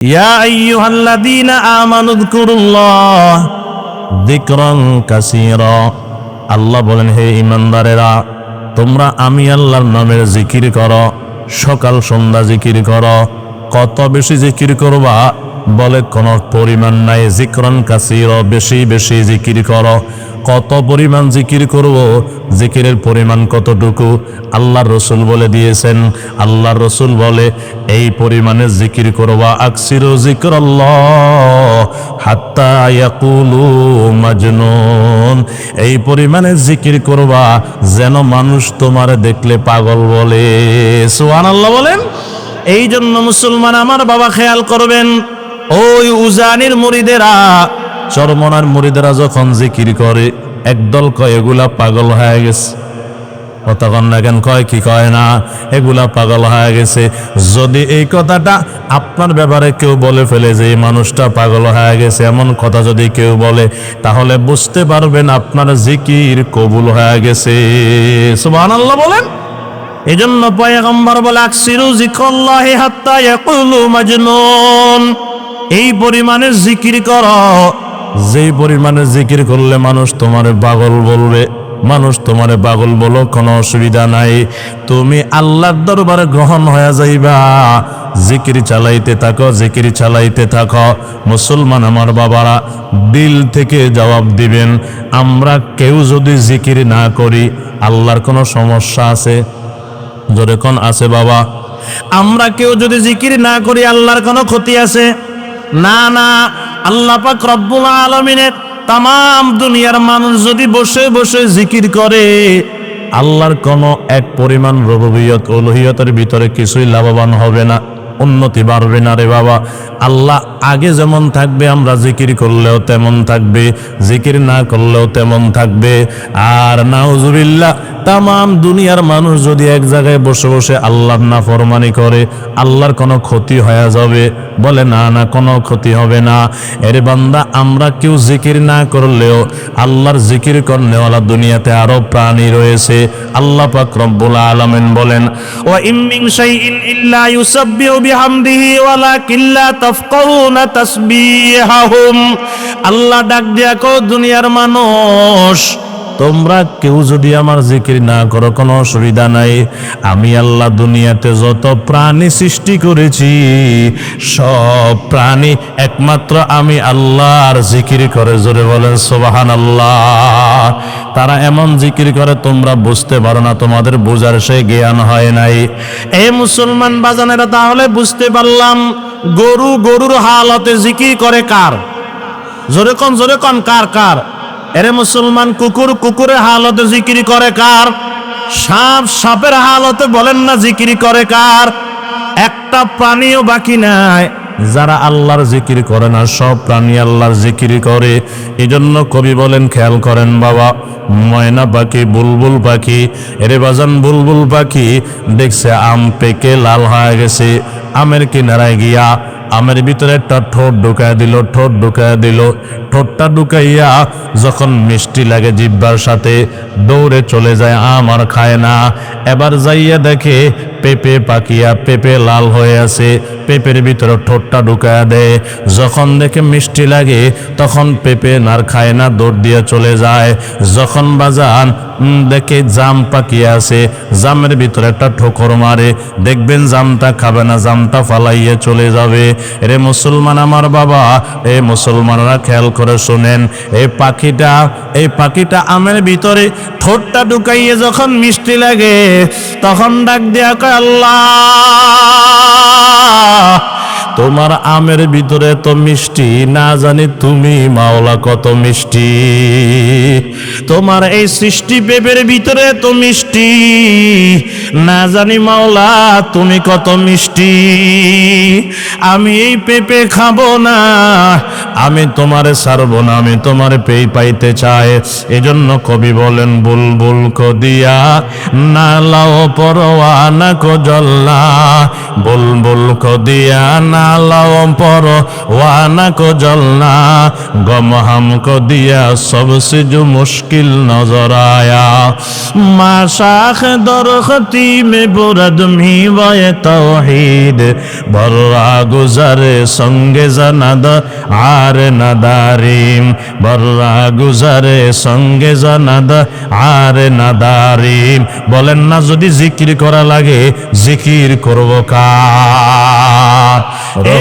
يا أيها الذين آمنوا اذكروا الله ذكرا كثيرا আল্লাহ বলেন হে ইমানদারেরা তোমরা আমি আল্লাহর নামের জিকির করো সকাল সন্ধ্যা জিকির করো কত বেশি জিকির করবা বলে, কোনো পরিমাণ নাই, জিক্রন কাসির, বেশি বেশি জিকির করো। কত পরিমাণ জিকির করব, জিকিরের পরিমাণ কতটুকু? আল্লাহর রসুল বলে দিয়েছেন, আল্লাহর রসুল বলে, এই পরিমাণে জিকির করবা, আকসির জিক্র হাত্তা ইয়াকুলু মাজনুন। এই পরিমাণে জিকির করবা, যেন মানুষ তোমার দেখলে পাগল বলে। সুবহানাল্লাহ বলেন এই জন্য মুসলমান আমার বাবা খেয়াল করবেন ওই উজানির মুরিদেরা চরমনার মুরিদেরা যখন জিকির করে, একদল কয়, এগুলা পাগল হয়ে গেছে। কতক্ষণ কেন কয়, কি কয় না, এগুলা পাগল হয়ে গেছে। যদি এই কথাটা আপনার ব্যাপারে কেউ বলে ফেলে যে, এই মানুষটা পাগল হয়ে গেছে, এমন কথা যদি কেউ বলে, তাহলে বুঝতে পারবেন আপনার জিকির কবুল হয়ে গেছে। সুবহানাল্লাহ বলেন। এজন্য পয়গম্বর বলে, আকসিরু জিকরাল্লাহি হাত্তা ইয়াকুলু মাজনুন। এই পরিমাণে জিকির কর। যেই পরিমাণে জিকির করলে মানুষ তোমার পাগল বলবে, মানুষ তোমারে পাগল বলো, কোনো অসুবিধা নাই। তুমি আল্লাহর দরবারে গ্রহণ হয়ে যাইবা। জিকির চালাইতে থাকো, জিকির চালাইতে থাকো। মুসলমান আমার বাবারা, দিল থেকে জবাব দিবেন, আমরা কেউ যদি জিকির না করি, আল্লাহর কোনো সমস্যা আছে? কোন আছে বাবা? আমরা কেউ যদি জিকির না করি, আল্লাহর কোনো ক্ষতি আছে? না না, আল্লাহ পাক রব্বুল আলমিনের তাম দুনিয়ার মানুষ যদি বসে বসে জিকির করে, আল্লাহর কোনো এক পরিমাণ রববিয়ত ভিতরে কিছুই লাভবান হবে না, উন্নতি বাড়বে না রে বাবা। আল্লাহ আগে যেমন থাকবে, আমরা জিকির করলেও তেমন থাকবে, জিকির না করলেও তেমন থাকবে। আর নাউজুবিল্লাহ তাম দুনিয়ার মানুষ যদি এক জায়গায় বসে বসে আল্লাহর না ফরমানি করে, আল্লাহর কোনো ক্ষতি হয়ে যাবে, বলে, না না, কোনো ক্ষতি হবে না। এর বান্দা, আমরা কেউ জিকির না করলেও, আল্লাহর জিকির করনেওয়ালা দুনিয়াতে আরও প্রাণী রয়েছে। আল্লাহ পাক আলামিন বলেন, ওয়া ইমিন শাইইন ইল্লা ইউসাব্বিহু বিহামদিহি, ওয়ালাকিন লা তাফকাহুনা আল্লাহ ডাক দিয়া কো দুনিয়ার মানুষ, তোমরা কেউ যদি আমার জিকির না করো, কোনো অসুবিধা নাই। আমি আল্লাহ দুনিয়াতে যত প্রাণী সৃষ্টি করেছি, সব প্রাণী একমাত্র আমি আল্লাহর জিকির করে। জোরে বলেন সোবাহান আল্লাহ তারা এমন জিকির করে, তোমরা বুঝতে পারো না, তোমাদের বোঝার সে জ্ঞান হয় নাই। এ মুসলমান বাজানেরা, তাহলে বুঝতে পারলাম গরু, গরুর হালতে জিকির করে কার? জোরে কন জোরে কন কার কার? এরে মুসলমান কুকুর, কুকুরের হালতে জিকিরি করে কার? সাপ, সাপের হালতে বলেন না জিকিরি করে কার? একটা প্রাণীও বাকি নাই, যারা আল্লাহর জিকির করে না, সব প্রাণী আল্লাহর জিকির করে। এই জন্য কবি বলেন, খেয়াল করেন বাবা, ময়না পাখি, বুলবুল পাখি, এরে বাজান বুলবুল পাখি, দেখছে আম পেকে লাল হয়ে গেছে। আমের কিনারায় গিয়া, আমের ভিতরে একটা ঠোঁট ঢুকায় দিল, ঠোঁট ঢুকায় দিল। ঠোঁটটা ঢুকাইয়া যখন মিষ্টি লাগে জিব্বার সাথে, দৌড়ে চলে যায়, আমার খায় না। এবার যাইয়া দেখে পেঁপে পাকিয়া পেঁপে লাল হয়ে আছে, পেঁপের ভিতরে ঠোঁটটা ঢুকায় দেয়। যখন দেখে মিষ্টি লাগে, তখন পেঁপে নার খায় না, দৌড় দিয়ে চলে যায়। যখন বাজান দেখে জাম পাকিয়ে আছে, জামের ভিতরে একটা ঠোকর মারে। দেখবেন জামটা খাবে না, জামটা ফালাইয়ে চলে যাবে। রে মুসলমান আমার বাবা, এ মুসলমানরা খেয়াল করে শোনেন, এই পাখিটা এই পাখিটা আমের ভিতরে ঠোঁটটা ঢুকাইয়ে যখন মিষ্টি লাগে, তখন ডাক দেয়া কয় আল্লাহ, তোমার আমের ভিতরে তো মিষ্টি, না জানি তুমি মাওলা কত মিষ্টি। তোমার এই সৃষ্টি পেপের ভিতরে তো মিষ্টি, না জানি মাওলা তুমি কত মিষ্টি। আমি এই পেঁপে খাব না আমি তোমারে সারব না, আমি তোমার পেয়ে পাইতে চাই। এজন্য কবি বলেন, বুলবুল কদিয়া না লাও পরওয়ানা কজল্লা। বুলবুল কদিয়া না লাও পরওয়ানা কজল্লা। গম হাম কদিয়া সবসে জো মুশকিল নজর আয়া মা শাখ দরখতি মে বুরদ মি ওয়ে তাওহীদ। বর্রা গুজারে সঙ্গে জানাদ আ আর নাদারিম বর্রা গুজারে সঙ্গে জানাদ আর নাদারিম বলেন না যদি জিকির করা লাগে জিকির করব কার?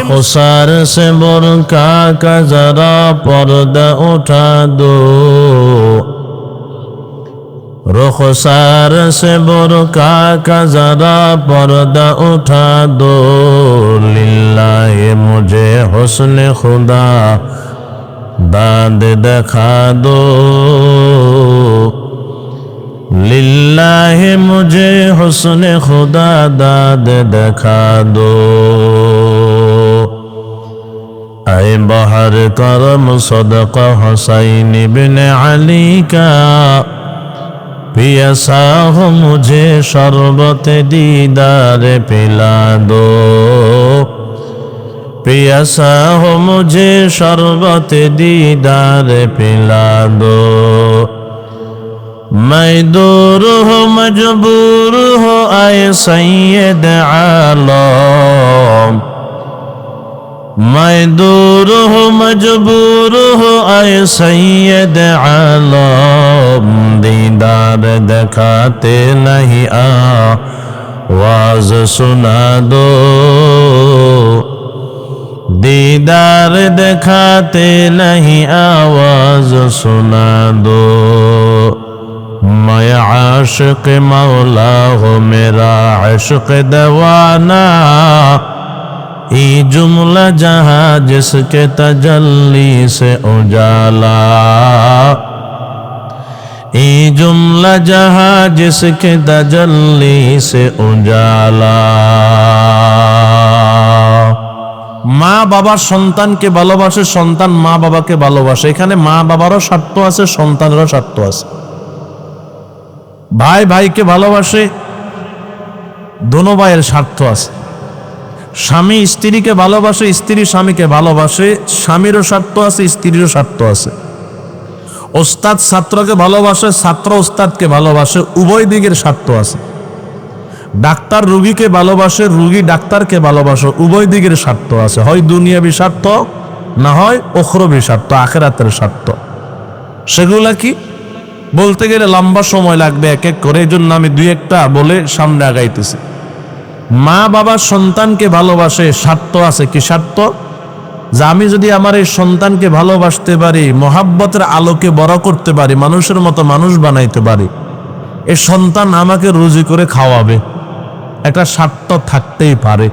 রসার সে বোরকা কাজারা পর্দা ওঠা দো। दो रुखसार से बुरका का जरा पर्दा उठा दो लिल्लाह मुझे हुस्न खुदा दाद दिखा दो लिल्लाह मुझे हुस्न खुदा दाद दिखा दो ऐ बहर करम सदक हुसैन बिन अली का پیاسا ہو مجھے شربت دیدار پلا دو پیاسا ہو مجھے شربت دیدار پلا دو میں دور ہو مجبور ہو اے سید عالم میں دور ہو مجبور ہو اے سید عالم دیدار دکھاتے نہیں آ واز سنا دو دیدار دکھاتے نہیں آواز سنا دو میں عاشق مولا ہو میرا عشق دیوانہ ای জুমলা جہاں جس کے تجلی উজালা। اجالا জুমলা جملہ جہاں جس کے تجلی মা বাবার সন্তানকে ভালোবাসে, সন্তান মা বাবাকে ভালোবাসে। এখানে মা বাবারও স্বার্থ আছে, সন্তানেরও স্বার্থ আছে। ভাই ভাইকে ভালোবাসে, দোনো ভাইয়ের স্বার্থ আছে। স্বামী স্ত্রীকে ভালোবাসে, স্ত্রী স্বামীকে ভালোবাসে, স্বামীরও স্বার্থ আছে, স্ত্রীরও স্বার্থ আছে। ওস্তাদ ছাত্রকে ভালোবাসে, ছাত্র ওস্তাদকে ভালোবাসে, উভয় দিকের স্বার্থ আছে। ডাক্তার রুগীকে ভালোবাসে, রুগী ডাক্তারকে ভালোবাসে, উভয় দিকের স্বার্থ আছে। হয় দুনিয়াবি স্বার্থ, না হয় অখরবি স্বার্থ, আখেরাতের স্বার্থ। সেগুলা কি? বলতে গেলে লম্বা সময় লাগবে এক এক করে এই জন্য আমি দুই একটা বলে সামনে আগাইতেছি। মা বাবা সন্তানকে ভালোবাসে, স্বার্থ আছে কি স্বার্থ? যে আমি যদি আমার এই সন্তানকে ভালোবাসতে পারি, মহাব্বতের আলোকে বড় করতে পারি, মানুষের মতো মানুষ বানাইতে পারি এই সন্তান আমাকে রুজি করে খাওয়াবে। একটা স্বার্থ থাকতেই পারে।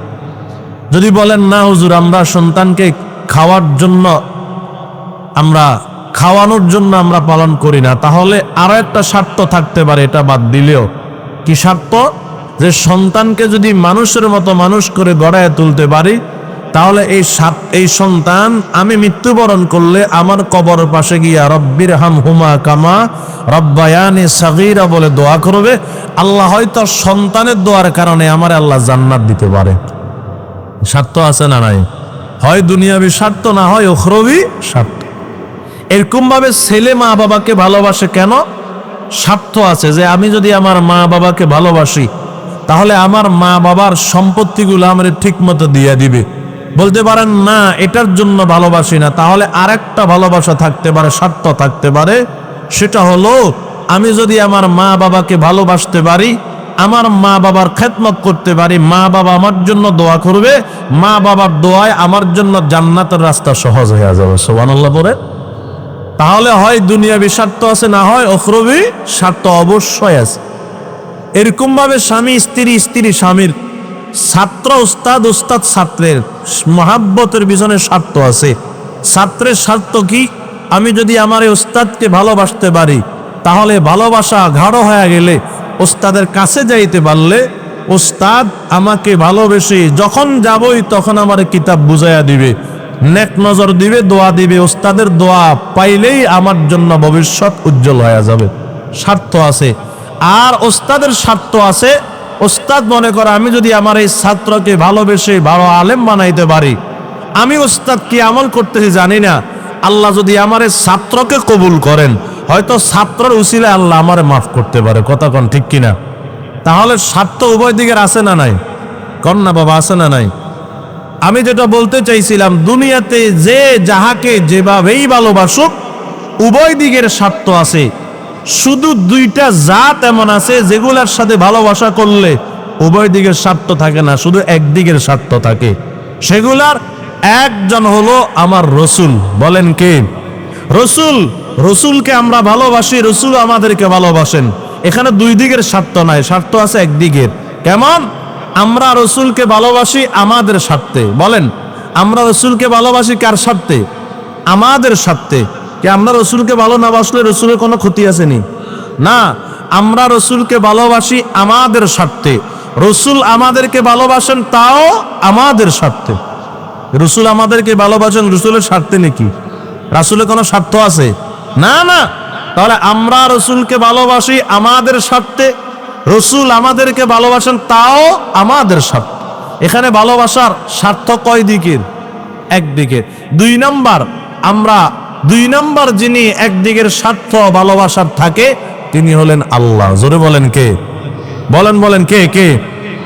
যদি বলেন, না হুজুর, আমরা সন্তানকে খাওয়ার জন্য, আমরা খাওয়ানোর জন্য আমরা পালন করি না, তাহলে আরও একটা স্বার্থ থাকতে পারে, এটা বাদ দিলেও। কি স্বার্থ? যে সন্তানকে যদি মানুষের মতো মানুষ করে গড়ায় তুলতে পারি, তাহলে এই সাত এই সন্তান আমি মৃত্যুবরণ করলে আমার কবর পাশে গিয়া রব্বির হাম হুমা কামা রব্বায়ানি সাগিরা বলে দোয়া করবে। আল্লাহ হয়তো সন্তানের দোয়ার কারণে আমার আল্লাহ জান্নাত দিতে পারে। স্বার্থ আছে না নাই? হয় দুনিয়াবি স্বার্থ না হয় ওখরবি স্বার্থ এরকম ভাবে ছেলে মা বাবাকে ভালোবাসে কেন? স্বার্থ আছে যে আমি যদি আমার মা বাবাকে ভালোবাসি তাহলে আমার মা বাবার সম্পত্তিগুলো আমার ঠিক মতো দিয়ে দিবে। বলতে পারেন, না, এটার জন্য ভালোবাসি না। তাহলে আরেকটা ভালোবাসা থাকতে পারে, স্বার্থ থাকতে পারে। সেটা হলো, আমি যদি আমার মা বাবাকে ভালোবাসতে পারি, আমার মা বাবার খেদমত করতে পারি, মা বাবা আমার জন্য দোয়া করবে, মা বাবার দোয়ায় আমার জন্য জান্নাতের রাস্তা সহজ হয়ে যাবে সোবানাল্লাহ পরে তাহলে হয় দুনিয়াবি স্বার্থ আছে, না হয় অখরবি স্বার্থ অবশ্যই আছে। এরকম ভাবে স্বামী, স্ত্রী স্ত্রী, স্বামীর ছাত্র, উস্তাদ উস্তাদ, ছাত্রের মহাব্বতের পিছনে স্বার্থ আছে। ছাত্রের স্বার্থ কি? আমি যদি আমার এই উস্তাদকে ভালোবাসতে পারি, তাহলে ভালোবাসা গাঢ় হয়ে গেলে ওস্তাদের কাছে যাইতে পারলে ওস্তাদ আমাকে ভালোবেসে যখন যাবই তখন আমার কিতাব বুঝাইয়া দিবে, নেক নজর দিবে, দোয়া দিবে। ওস্তাদের দোয়া পাইলেই আমার জন্য ভবিষ্যৎ উজ্জ্বল হয়ে যাবে। স্বার্থ আছে। আর ওস্তাদের স্বার্থ আছে। ওস্তাদ মনে করে, আমি যদি আমার এই ছাত্রকে ভালোবেসে ভালো আলেম বানাইতে পারি, আমি ওস্তাদ কি আমল করতেছি জানি না। আল্লাহ যদি আমার এই ছাত্রকে কবুল করেন, হয়তো ছাত্রর উচিলে আল্লাহ আমারে মাফ করতে পারে। কথা কন ঠিক কিনা? তাহলে স্বার্থ উভয় দিকের আছে না নাই? কন না বাবা, আছে না নাই? আমি যেটা বলতে চাইছিলাম, দুনিয়াতে যে যাহাকে যেভাবেই ভালোবাসুক, উভয় দিকের স্বার্থ আছে। শুধু দুইটা জাত এমন আছে যেগুলার সাথে ভালোবাসা করলে উভয় দিকের স্বার্থ থাকে না, শুধু একদিকের স্বার্থ থাকে। সেগুলার একজন হলো আমার রসুল। বলেন কে? রসুল, রসুলকে আমরা ভালোবাসি, রসুল আমাদেরকে ভালোবাসেন। এখানে দুই দিকের স্বার্থ নাই, স্বার্থ আছে একদিকের কেমন? আমরা রসুলকে ভালোবাসি আমাদের স্বার্থে। বলেন, আমরা রসুলকে ভালোবাসি কার স্বার্থে? আমাদের স্বার্থে। কি আমরা রসুলকে ভালো না বাসলে রসুলের কোনো ক্ষতি আসেনি? না, আমরা রসুলকে ভালোবাসি আমাদের স্বার্থে। রসুল আমাদেরকে ভালোবাসেন, তাও আমাদের স্বার্থে। রসুল আমাদেরকে ভালোবাসেন, রসুলের স্বার্থে নাকি? রাসুলের কোনো স্বার্থ আছে? না না। তাহলে আমরা রসুলকে ভালোবাসি আমাদের স্বার্থে, রসুল আমাদেরকে ভালোবাসেন, তাও আমাদের স্বার্থ। এখানে ভালোবাসার স্বার্থ কয় দিকের? একদিকে দুই নাম্বার, আমরা দুই নাম্বার যিনি একদিকের স্বার্থ ভালোবাসার থাকে, তিনি হলেন আল্লাহ। জোরে বলেন কে? বলেন বলেন কে কে?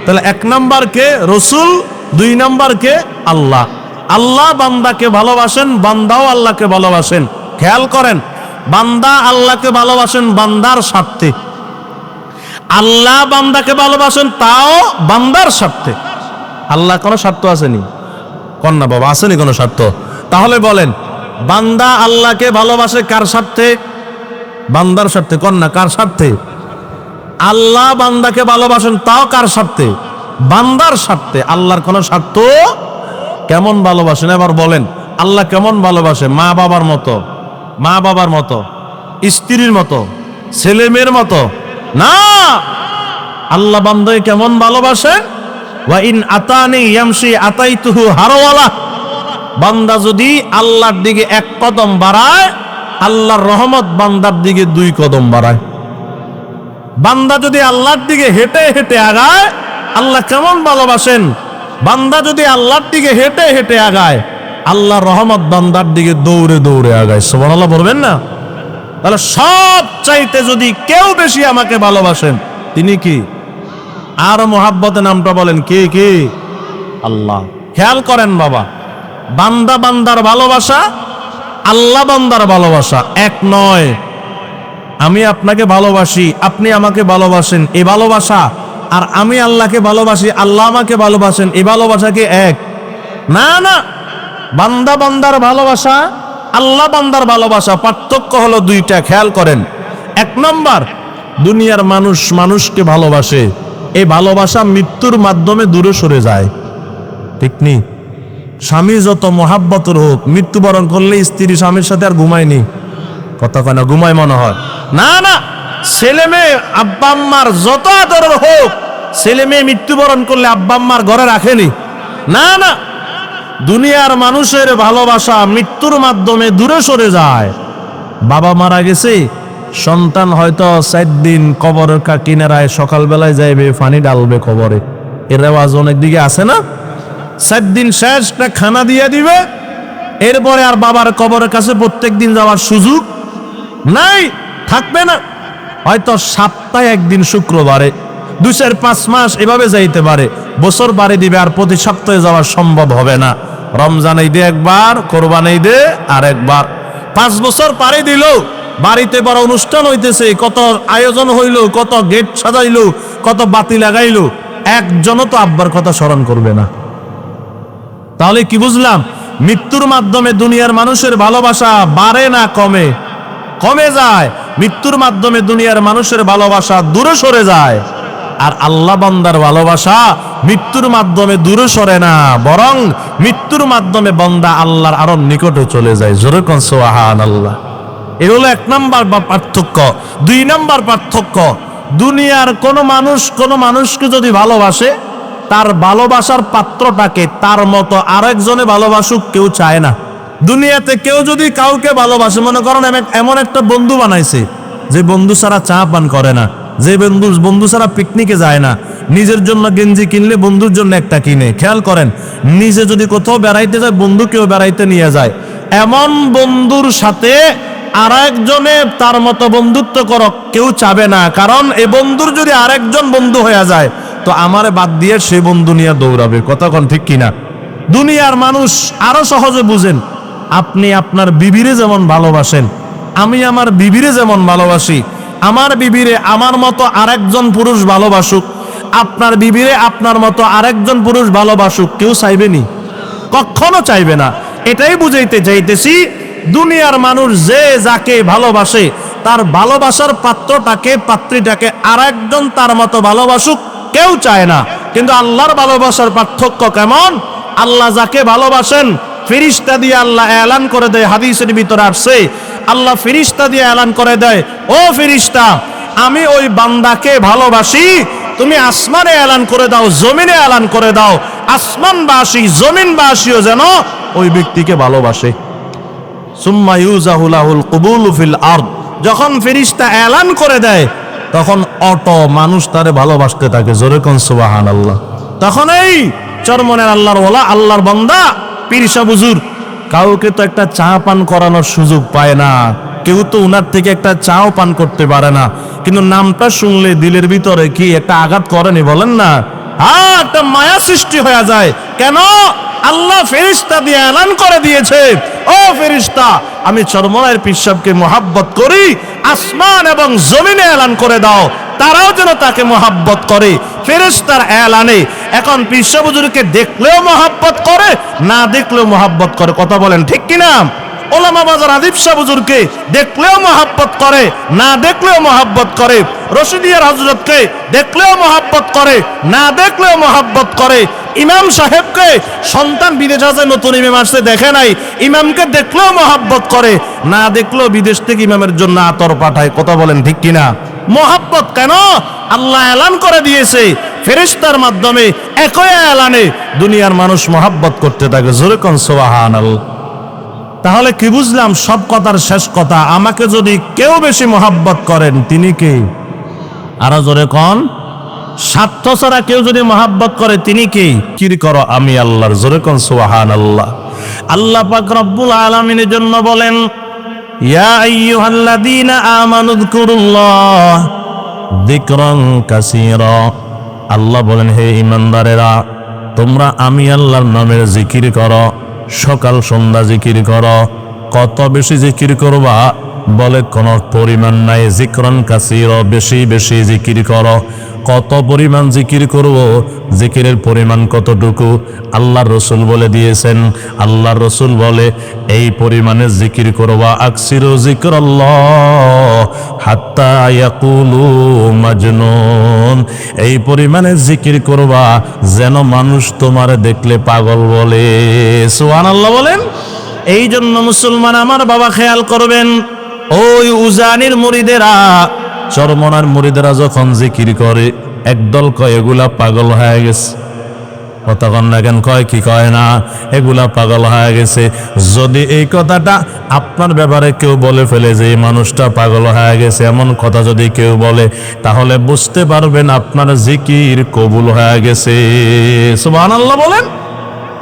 তাহলে এক নাম্বার কে? রসুল, দুই নাম্বার কে? আল্লাহ। আল্লাহ বান্দাকে ভালোবাসেন, বান্দাও আল্লাহকে ভালোবাসেন। খেয়াল করেন, বান্দা আল্লাহকে ভালোবাসেন, বান্দার স্বার্থে। আল্লাহ বান্দাকে ভালোবাসেন, তাও বান্দার স্বার্থে। আল্লাহ কোনো স্বার্থ আসেনি। কন্যা বাবা, আসেনি কোনো স্বার্থ। তাহলে বলেন বান্দা আল্লাহকে ভালোবাসে কার স্বার্থে? বান্দার স্বার্থে, কন্যা, কার স্বার্থে? আল্লাহ বান্দাকে ভালোবাসেন, তাও কার স্বার্থে? বান্দার স্বার্থে, আল্লাহর কোনো স্বার্থ কেমন ভালোবাসেন? এবার বলেন, আল্লাহ কেমন ভালোবাসে? মা বাবার মতো, মা বাবার মতো, স্ত্রীর মতো, ছেলে মেয়ের মতো? না! আল্লাহ বান্দাকে কেমন ভালোবাসেন ওয়া ইন আতানি ইয়ামশি আতাইতুহু হারওয়ালা। বান্দা যদি আল্লাহর দিকে এক কদম বাড়ায়, আল্লাহর রহমত বান্দার দিকে দুই কদম বাড়ায়। বান্দা যদি আল্লাহর দিকে হেঁটে হেঁটে আগায়, আল্লাহ কেমন ভালোবাসেন? বান্দা যদি আল্লাহর দিকে হেঁটে হেঁটে আগায়, আল্লাহর রহমত বান্দার দিকে দৌড়ে দৌড়ে আগায়। সোমান আল্লাহ বলবেন না? তাহলে সব চাইতে যদি কেউ বেশি আমাকে ভালোবাসেন, তিনি কি? আর মোহাব্বতে নামটা বলেন কে কে? আল্লাহ। খেয়াল করেন বাবা। বান্দা বান্দার ভালোবাসা, আল্লাহ বান্দার ভালোবাসা। এক নয়, আমি আপনাকে ভালোবাসি, আপনি আমাকে ভালোবাসেন এই ভালোবাসা। আর আমি আল্লাহকে ভালোবাসি, আল্লাহ আমাকে ভালোবাসেন এই ভালোবাসা কি এক? না না। বান্দা বান্দার ভালোবাসা, আল্লাহ বান্দার ভালোবাসা, পার্থক্য হলো দুইটা, খেয়াল করেন। এক নম্বর, দুনিয়ার মানুষ মানুষকে ভালোবাসে। এই ভালোবাসা মৃত্যুর মাধ্যমে দূরে সরে যায়। ঠিক নি? স্বামী যত মহাব্বতর হোক, মৃত্যুবরণ করলে স্ত্রী স্বামীর সাথে আর ঘুমায়নি। কথা কয় না, ঘুমায় মনে হয়। না না, ছেলে মেয়ে আব্বা আম্মার যত আদরের হোক, ছেলে মেয়ে মৃত্যুবরণ করলে আব্বা আম্মার ঘরে রাখেনি। না না, দুনিয়ার মানুষের ভালোবাসা মৃত্যুর মাধ্যমে দূরে সরে যায়। বাবা মারা গেছে, সন্তান হয়তো চার দিন কবরের কিনারায় সকালবেলায় যাইবে, পানি ডালবে কবরে। এর রেওয়াজ অনেক দিকে আছে না? চার দিন শেষটা খানা দিয়ে দিবে, এরপরে আর বাবার কবরের কাছে প্রত্যেক দিন যাওয়ার সুযোগ নাই, থাকবে না। হয়তো সপ্তাহে একদিন শুক্রবারে, দুই চার পাঁচ মাস এভাবে যাইতে পারে, বছর বাড়ি দিবে আর প্রতি সপ্তাহে যাওয়া সম্ভব হবে না। রমজান ঈদে একবার, কোরবান ঈদে আর একবার। পাঁচ বছর পাড়ি দিল, বাড়িতে বড় অনুষ্ঠান হইতেছে, কত আয়োজন হইল, কত গেট সাজাইলো, কত বাতি লাগাইলো, একজনও তো আব্বার কথা স্মরণ করবে না। তাহলে কি বুঝলাম? মৃত্যুর মাধ্যমে দুনিয়ার মানুষের ভালোবাসা বাড়ে না কমে? কমে যায়। মৃত্যুর মাধ্যমে দুনিয়ার মানুষের ভালোবাসা দূরে সরে যায়। আর আল্লাহ বান্দার ভালোবাসা মৃত্যুর মাধ্যমে দূরে সরে না, বরং মৃত্যুর মাধ্যমে বন্দা আল্লাহর আরও নিকটে চলে যায়। জোরে কোন সোহান আল্লাহ এ হলো এক নাম্বার বা পার্থক্য। দুই নাম্বার পার্থক্য, দুনিয়ার কোন মানুষ কোন মানুষকে যদি ভালোবাসে তার ভালোবাসার পাত্রটাকে তার মতো আরেকজনে ভালোবাসুক কেউ চায় না। দুনিয়াতে কেউ যদি কাউকে ভালোবাসে, মনে করেন এমন- একটা বন্ধু বানাইছে, যে বন্ধু ছাড়া চা পান করে না, যে বন্ধু বন্ধু ছাড়া পিকনিকে যায় না। নিজের জন্য গেঞ্জি কিনলে বন্ধুর জন্য একটা কিনে। খেয়াল করেন, নিজে যদি কোথাও বেড়াইতে যায়, বন্ধুকেও বেড়াইতে নিয়ে যায়। এমন বন্ধুর সাথে আরেকজনে তার মতো বন্ধুত্ব করক, কেউ চাবে না। কারণ এ বন্ধুর যদি আরেকজন বন্ধু হয়ে যায় তো আমারে বাদ দিয়ে সে বন্ধু নিয়ে দৌড়াবে। কোন ঠিক কিনা? দুনিয়ার মানুষ আরও সহজে বুঝেন, আপনি আপনার বিবিরে যেমন ভালোবাসেন, আমি আমার বিবিরে যেমন ভালোবাসি, আমার বিবিরে আমার মতো আরেকজন পুরুষ ভালোবাসুক, আপনার বিবিরে আপনার মতো আরেকজন পুরুষ ভালোবাসুক কেউ চাইবেনি কখনো চাইবে না। এটাই বুঝাইতে চাইতেছি, দুনিয়ার মানুষ যে যাকে ভালোবাসে, তার ভালোবাসার পাত্রটাকে, পাত্রীটাকে আরেকজন তার মতো ভালোবাসুক কেউ চায় না। কিন্তু আল্লাহর ভালোবাসার পার্থক্য কেমন? আল্লাহ যাকে ভালোবাসেন, ফিরিস্তা দিয়ে আল্লাহ এলান করে দেয়, হাদিসের ভিতরে আসছে। আল্লাহ ফিরিস্তা দিয়ে এলান করে দেয়, ও ফিরিস্তা, আমি ওই বান্দাকে ভালোবাসি। তুমি আসমানে এলান করে দাও, জমিনে এলান করে দাও। আসমানবাসী, জমিনবাসীও যেন ওই ব্যক্তিকে ভালোবাসে। সুম্মা ইউজাহুলাহুল কবুল ফিল আরদ। যখন ফেরিস্তা এলান করে দেয় তখন অটো মানুষ তারে ভালোবাসতে থাকে, জোরে কোন সুবাহান আল্লাহ তখন এই চরমনের আল্লাহর ওলা, আল্লাহর বন্দা পীরসা বুজুর কাউকে তো একটা চা পান করানোর সুযোগ পায় না। কেউ তো উনার থেকে একটা চাও পান করতে পারে না। কিন্তু নামটা শুনলে দিলের ভিতরে কি একটা আঘাত করেনি বলেন না? হ্যাঁ একটা মায়া সৃষ্টি হয়ে যায়। কেন? আল্লাহ ফেরিস্তা দিয়ে এলান করে দিয়েছে। ও ফেরিস্তা আমি চরমনায়ের পিসাবকে মোহাব্বত করি আসমান এবং জমিনে এলান করে দাও। তারাও যেন তাকে মোহাব্বত করে। ফেরেস্তার এলানে। এখন বিশ্ববজুরকে দেখলেও মোহাব্বত করে, না দেখলেও মোহাব্বত করে। কথা বলেন ঠিক কিনা? ওলামা বাজার আদিব শাহ হুজুরকে দেখলেও মহাব্বত করে, না দেখলেও মহাব্বত করে। রশিদিয়ার হজরতকে দেখলেও মহাব্বত করে, না দেখলেও মহাব্বত করে। ইমাম সাহেবকে সন্তান বিদেশ আছে নতুন ইমাম আসছে, দেখে নাই। ইমামকে দেখলেও মহাব্বত করে, না দেখলেও বিদেশ থেকে ইমামের জন্য আতর পাঠায়। কথা বলেন ঠিক কিনা? মহাব্বত কেন? আল্লাহ এলান করে দিয়েছে। ফেরিস্তার মাধ্যমে একই এলানে দুনিয়ার মানুষ মহাব্বত করতে থাকে। জোরে কন আল্লাহ তাহলে কি বুঝলাম সব কথার শেষ কথা? আমাকে যদি কেউ বেশি মোহাব্বত করেন, তিনি কে? আরও জোরে কন। স্বার্থ ছাড়া কেউ যদি মোহাব্বত করে, তিনি কে? কি করো আমি আল্লাহর। জোরে কন সুহান আল্লাহ আল্লাহ পাক রব্বুল আলামিনের জন্য বলেন আল্লাহ বলেন, হে ইমানদারেরা তোমরা আমি আল্লাহর নামের জিকির করো। সকাল সন্ধ্যা জিকির কর। কত বেশি জিকির করবা? বলে কোনো পরিমাণ নাই। জিকরন কাসির বেশি বেশি জিকির করো। কত পরিমাণ জিকির করব, জিকিরের পরিমাণ কতটুকু? আল্লাহর রসুল বলে দিয়েছেন, আল্লাহর রসুল বলে, এই পরিমাণে জিকির করবা, আকসির জিকর মাজনুন। এই পরিমাণে জিকির করবা, যেন মানুষ তোমার দেখলে পাগল বলে। সোহান আল্লাহ বলেন এই জন্য মুসলমান আমার বাবা খেয়াল করবেন, ওই উজানির মুরিদেরা চরমনার মুরিদেরা যখন জিকির করে, একদল কয়, এগুলা পাগল হয়ে গেছে। কতক্ষণ না কেন কয়, কি কয় না, এগুলা পাগল হয়ে গেছে। যদি এই কথাটা আপনার ব্যাপারে কেউ বলে ফেলে যে, এই মানুষটা পাগল হয়ে গেছে, এমন কথা যদি কেউ বলে, তাহলে বুঝতে পারবেন আপনার জিকির কবুল হয়ে গেছে। সুবহানাল্লাহ বলেন।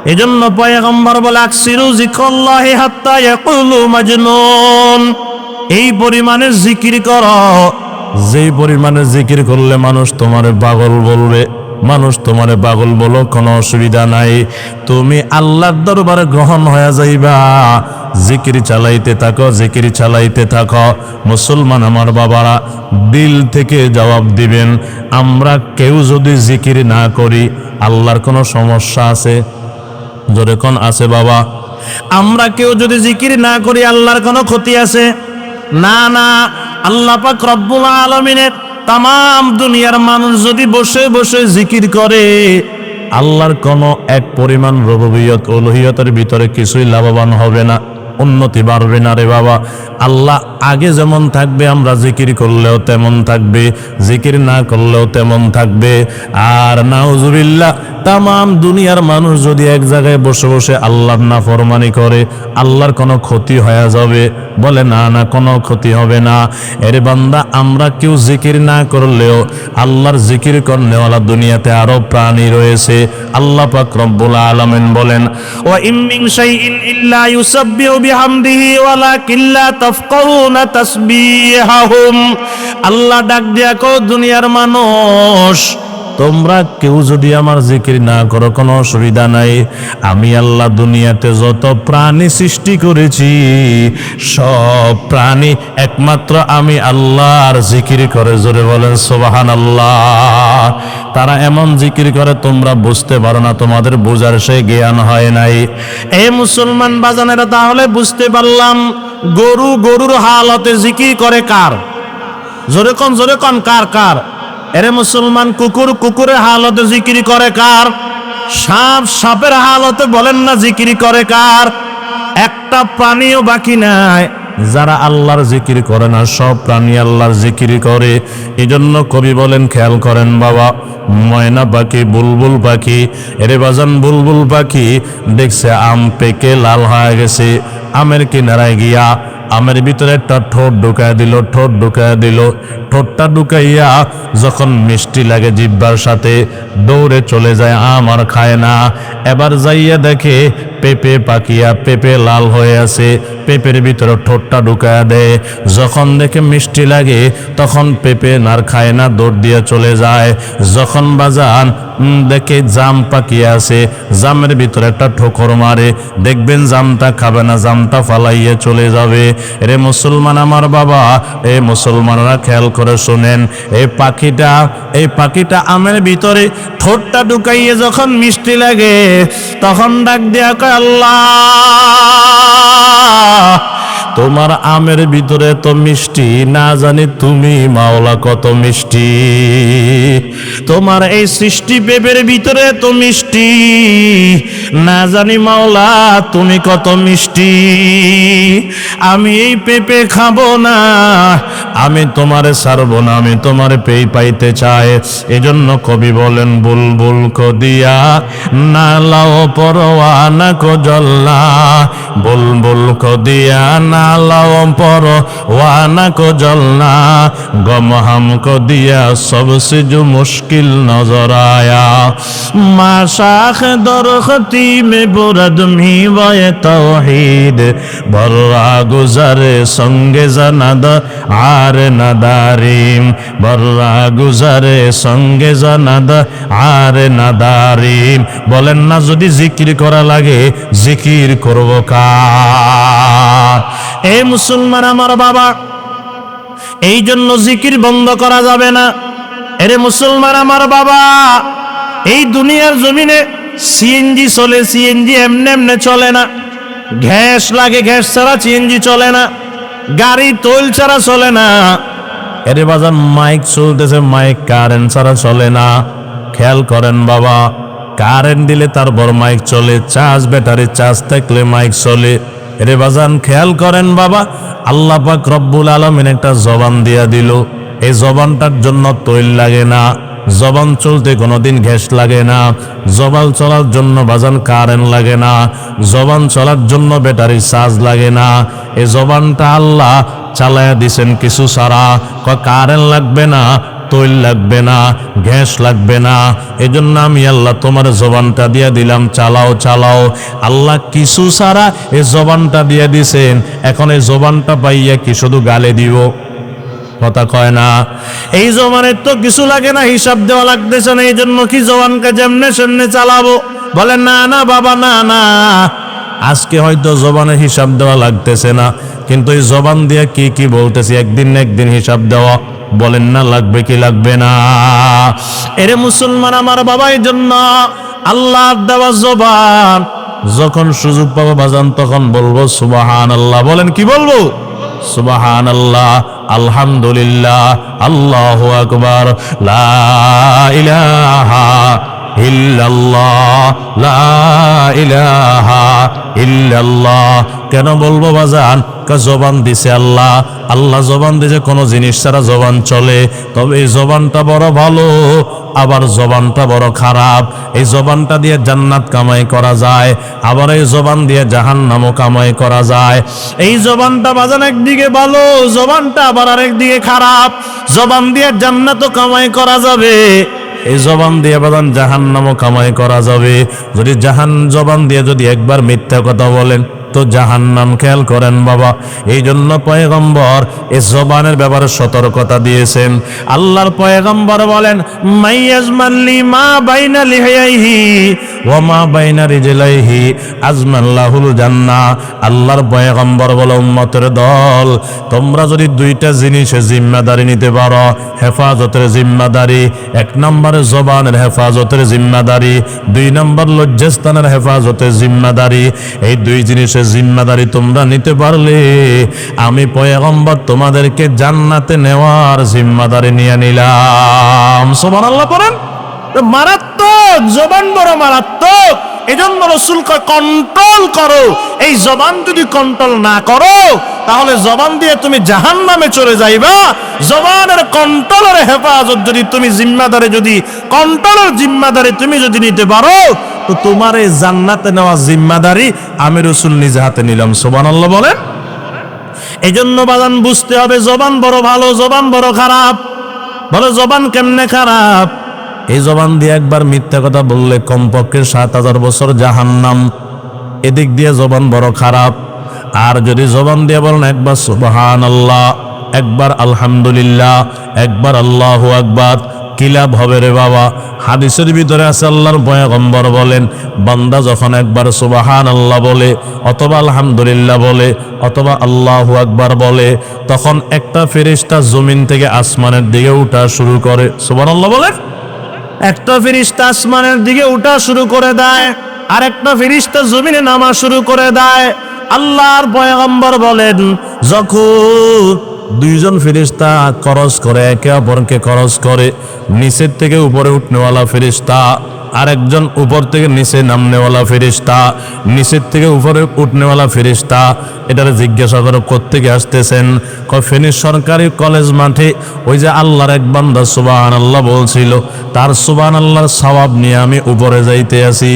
এজন্য পয়গম্বর বলে, আকসিরু জিকরাল্লাহি হাত্তা ইয়াকুলু মাজনুন। এই পরিমাণে জিকির কর। যেই পরিমাণে জিকির করলে মানুষ তোমার পাগল বলবে, মানুষ তোমারে পাগল বলো, কোনো অসুবিধা নাই। তুমি আল্লাহর দরবারে গ্রহণ হয়ে যাইবা। জিকির চালাইতে থাকো, জিকির চালাইতে থাকো। মুসলমান আমার বাবারা, দিল থেকে জবাব দিবেন, আমরা কেউ যদি জিকির না করি, আল্লাহর কোনো সমস্যা আছে? জোরে কোন আছে বাবা? আমরা কেউ যদি জিকির না করি, আল্লাহর কোনো ক্ষতি আছে? না না আল্লাহ পাক রব্বুল আলমিনের তাম দুনিয়ার মানুষ যদি বসে বসে জিকির করে, আল্লাহর কোনো এক পরিমাণ রববিয়ত ওলহিয়তের ভিতরে কিছুই লাভবান হবে না, উন্নতি বাড়বে না রে বাবা। আল্লাহ আগে যেমন থাকবে, আমরা জিকির করলেও তেমন থাকবে, জিকির না করলেও তেমন থাকবে। আর নাউজুবিল্লাহ তাম দুনিয়ার মানুষ যদি এক জায়গায় বসে বসে আল্লাহর না ফরমানি করে, আল্লাহর কোনো ক্ষতি হয়ে যাবে। বলে, না না, কোনো ক্ষতি হবে না। এর বান্দা, আমরা কেউ জিকির না করলেও, আল্লাহর জিকির করনেওয়ালা দুনিয়াতে আরও প্রাণী রয়েছে। আল্লাহ পাক আলামিন বলেন, ওয়া ইম ইল্লা আল্লাহ ডাক দিয়া কো দুনিয়ার মানুষ তোমরা কেউ যদি আমার জিকির না করো, কোনো অসুবিধা নাই। আমি আল্লাহ দুনিয়াতে যত প্রাণী সৃষ্টি করেছি, সব প্রাণী একমাত্র আমি আল্লাহর জিকির করে। জোরে বলেন সোবাহান আল্লাহ তারা এমন জিকির করে, তোমরা বুঝতে পারো না, তোমাদের বোঝার সে জ্ঞান হয় নাই। এ মুসলমান বাজানেরা, তাহলে বুঝতে পারলাম, গরু গরুর হালতে জিকির করে কার? জোরে কন জোরে কন, কার কার? এরে মুসলমান কুকুর কুকুরের হালতে জিকিরি করে কার? সাপ সাপের হালতে বলেন না জিকিরি করে কার? একটা প্রাণীও বাকি নাই। যারা আল্লাহর জিকির করে না, সব প্রাণী আল্লাহর জিকির করে। এই জন্য কবি বলেন, খেয়াল করেন বাবা, ময়না পাখি, বুলবুল পাখি, এরে বাজান বুলবুল পাখি, দেখছে আম পেকে লাল হয়ে গেছে, আমের কিনারায় গিয়া আমের ভিতরে একটা ঠোঁট ঢুকায় দিল, ঠোঁট ঢুকায় দিল। ঠোঁটটা ঢুকাইয়া যখন মিষ্টি লাগে জিব্বার সাথে, দৌড়ে চলে যায় আম আর খায় না। এবার যাইয়া দেখে পেঁপে পাকিয়া, পেঁপে লাল হয়ে আছে। পেঁপের ভিতরে ঠোঁটটা ঢুকায় দেয়। যখন দেখে মিষ্টি লাগে, তখন পেঁপে নার খায় না, দৌড় দিয়ে চলে যায়। যখন বাজান দেখে জাম পাকিয়ে আছে জামের ভিতরে একটা ঠোকর মারে। দেখবেন জামটা খাবে না, জামটা ফালাইয়ে চলে যাবে। রে মুসলমান আমার বাবা, এ মুসলমানরা খেয়াল করে শোনেন, এই পাখিটা এই পাখিটা আমের ভিতরে ঠোঁটটা ঢুকাইয়ে যখন মিষ্টি লাগে, তখন ডাক দেয়া আল্লাহ! তোমার আমের ভিতরে তো মিষ্টি, না জানি তুমি মাওলা কত মিষ্টি। তোমার এই সৃষ্টি পেপের ভিতরে তো মিষ্টি, না জানি মাওলা তুমি কত মিষ্টি। আমি এই পেঁপে খাব না, আমি তোমারে ছাড়বো না, আমি তোমার পেই পাইতে চাই। এজন্য কবি বলেন, বুলবুল কদিয়া না লাও পরোয়া, না কজল্লা। জল্লা বুলবুল কদিয়া না না লওম পর ওয়ানা কো জলনা, গম হামকো দিয়া সবসে জো মুশকিল নজর আয়া। মা শাখ দর খতিমে বুরদমি বয় তৌহিদ বর্রা গুজারে সঙ্গে জানাদ আর নাদারিম। বর্রা গুজারে সঙ্গে জানাদ আর নাদারিম। বলেন না যদি জিকির করা লাগে, জিকির করব কা এ মুসলমান আমার বাবা এই জন্য জিকির বন্ধ করা যাবে না। এরে মুসলমান আমার বাবা, এই দুনিয়ার জমিনে সিএনজি চলে সিএনজি এমনে এমনে চলে না। গ্যাস লাগে গ্যাস ছাড়া সিএনজি চলে না। গাড়ি, তৈল ছাড়া চলে না। এরে বাজার মাইক চলতেছে, মাইক কারেন্ট ছাড়া চলে না। খেয়াল করেন বাবা, কারেন্ট দিলে তারপর মাইক চলে, চার্জ ব্যাটারি চার্জ থাকলে মাইক চলে। রে বাজান, খেয়াল করেন বাবা, আল্লাহ পাক রব্বুল আলমিন একটা জবান দিয়া দিল। এই জবানটার জন্য তৈল লাগে না, জবান চলতে কোনোদিন গ্যাস লাগে না, জবান চলার জন্য বাজান কারেন্ট লাগে না, জবান চলার জন্য ব্যাটারি চার্জ লাগে না। এই জবানটা আল্লাহ চালায়া দিছেন কিছু সারা কারেন্ট লাগবে না তৈল লাগবে না, গ্যাস লাগবে না। এজন্য আমি আল্লাহ তোমার জবানটা দিয়ে দিলাম, চালাও চালাও। আল্লাহ কিছু সারা এই জবানটা দিয়ে দিছেন। এখন এই জবানটা পাইয়া কি শুধু গালে দিব? কথা কয় না। এই জবানের তো কিছু লাগে না, হিসাব দেওয়া লাগতেছে না এই জন্য কি জবানকে যেমনে সেমনে চালাবো? বলে না না, বাবা, না না। আজকে হয়তো জবানের হিসাব দেওয়া লাগতেছে না, কিন্তু এই জবান দিয়ে কি কি বলতেছি? একদিন না একদিন হিসাব দেওয়া। বলেন না, লাগবে কি লাগবে না? এরে মুসলমান আমার বাবার জন্য আল্লাহ দেওয়া জবান, যখন সুযোগ পাবো বাজান, তখন বলব সুবাহান আল্লাহ বলেন, কি বলব? সুবাহান আল্লাহ আলহামদুলিল্লাহ, আল্লাহ আকবর, লা ইলাহা লা কেন বলব বাজান? জবান দিছে আল্লাহ। আল্লাহ জবান দিছে, কোনো জিনিস ছাড়া জবান চলে। তবে এই জবানটা বড় ভালো, আবার জবানটা বড় খারাপ। এই জবানটা দিয়ে জান্নাত কামাই করা যায়, আবার এই জবান দিয়ে জাহান নামও কামাই করা যায়। এই জবানটা বাজান একদিকে ভালো, জবানটা আবার আরেকদিকে খারাপ। জবান দিয়ে জান্নাতও কামাই করা যাবে। এই জবান দিয়ে বাদান জাহান নামও কামাই করা যাবে। যদি জাহান জবান দিয়ে যদি একবার মিথ্যা কথা বলেন তো জাহান নাম খেয়াল করেন বাবা। এই জন্য পয়গম্বর এই জবানের ব্যাপারে সতর্কতা দিয়েছেন। আল্লাহর পয়গম্বর বলেন মাইয়াজমাল্লি মা বাইনা লিহাইহি ওয়া মা বাইনা রিজলাইহি আজমাল্লাহুল জান্নাহ আল্লাহর পয়গম্বর বলে, উম্মতের দল, তোমরা যদি দুইটা জিনিসের জিম্মাদারি নিতে পারো, হেফাজতের জিম্মাদারি, এক নম্বরে জবানের হেফাজতের জিম্মাদারি, দুই নম্বর লজ্জাস্থানের হেফাজতের জিম্মাদারি, এই দুই জিনিসের জিম্মাদারি তোমরা নিতে পারলে। আমি পয়গম্বর তোমাদেরকে জান্নাতে নেওয়ার জিম্মাদারি নিয়ে নিলাম। সোমান আল্লাহ করেন মারাত্মক, জবান বড় মারাত্মক। এজন্য রসুল কন্ট্রোল করো। এই জবান যদি কন্ট্রোল না করো, তাহলে জবান দিয়ে তুমি জাহান নামে চলে যাইবা। জবানের কন্ট্রোলের হেফাজত যদি তুমি জিম্মাদারে যদি কন্ট্রোলের জিম্মাদারি তুমি যদি নিতে পারো তো তোমার এই জান্নাতে নেওয়া জিম্মাদারি আমি রসুল নিজে হাতে নিলাম সোবান আল্লাহ বলেন। এই জন্য বাদান বুঝতে হবে, জবান বড় ভালো, জবান বড় খারাপ। বলে, জবান কেমনে খারাপ? এই জবান দিয়ে একবার মিথ্যা কথা বললে কমপক্ষে সাত হাজার বছর জাহান্নাম। এদিক দিয়ে জবান বড় খারাপ। আর যদি জবান দিয়ে বলেন, একবার সুবহান আল্লাহ একবার আলহামদুলিল্লাহ, একবার আল্লাহ আকবার কি লাভ হবে রে বাবা? হাদিসের ভিতরে আছে আল্লাহর পয়গম্বর বলেন, বান্দা যখন একবার সুবাহান আল্লাহ বলে, অথবা আলহামদুলিল্লাহ বলে, অথবা আল্লাহু আকবার বলে, তখন একটা ফেরিস্তা জমিন থেকে আসমানের দিকে উঠা শুরু করে। সুবহান আল্লাহ বলেন? একটা ফিরিস্তা আসমানের দিকে উঠা শুরু করে দেয় আর একটা ফিরিস্তা জমিনে নামা শুরু করে দেয়। আল্লাহর পয়গম্বর বলেন, যখন দুইজন ফেরিস্তা খরচ করে, একে অপরকে খরচ করে, নিচের থেকে উপরে উঠনেওয়ালা ফিরিস্তা আরেকজন উপর থেকে নিচে নামনেওয়ালা ফেরিস্তা নিচের থেকে উপরে উঠনেওয়ালা ফেরিস্তা এটার জিজ্ঞাসা করে, কোত্থেকে আসতেছেন? ফেনীর সরকারি কলেজ মাঠে ওই যে আল্লাহর এক বান্দা সুবাহান আল্লাহ বলছিল, তার সুবাহান আল্লাহর সবাব নিয়ে আমি উপরে যাইতে আছি